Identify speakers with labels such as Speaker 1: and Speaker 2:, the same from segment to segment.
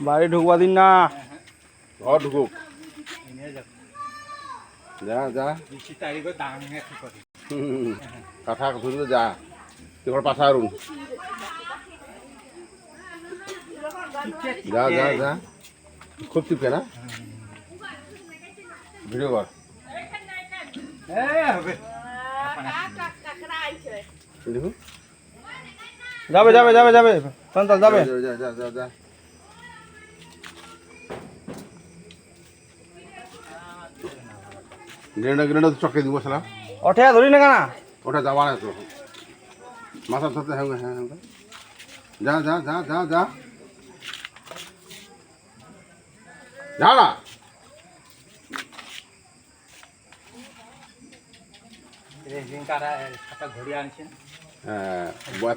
Speaker 1: বাড়ি ঢুকবা দিন না।
Speaker 2: ঘর ঢুকুক যা যা। হুম, কথা ধরলে যা। তুই ঘর পাশা আরুন যা যা যা। খুব টিপকে না? ভিডিও কর দেখুন
Speaker 1: যাবে যাবে যাবে যাবে। সন্তাল যাবে।
Speaker 2: যা যা যা যা যা। গ্রেনেড গ্রেনেড চকে দিব সালা
Speaker 1: অঠে ধরি না কেনা?
Speaker 2: ওটা যাওয়া না তো মাথা ধরতে হ্যাঁ হ্যাঁ হ্যাঁ যা যা যা যা যা। যা না হ্যাঁ এর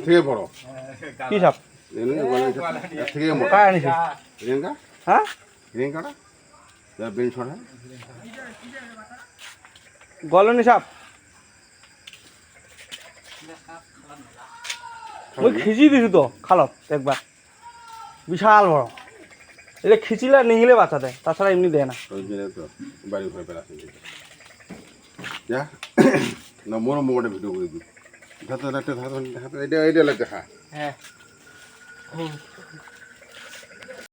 Speaker 2: থেকে বড়
Speaker 1: কি সাপ?
Speaker 2: থেকে বড় রেঙ্গা?
Speaker 1: হ্যাঁ?
Speaker 2: রেঙ্গাটা? বেঞ্চ ছড়া
Speaker 1: গলনি সাপ। মই খিচি দিছো তো খালত একবার বিশাল বড়। এটা খিচিলে আর নিহিলে বাচ্চা দেয় তাছাড়া এমনি দেয় না।
Speaker 2: ওই বাড়ি ঘরে পেলাছে যা না মোর মোবাইলে ভিডিও করে দিই ধাতে ধাতে ধাতে এটা এটা লাগে দেখা
Speaker 1: হ্যাঁ।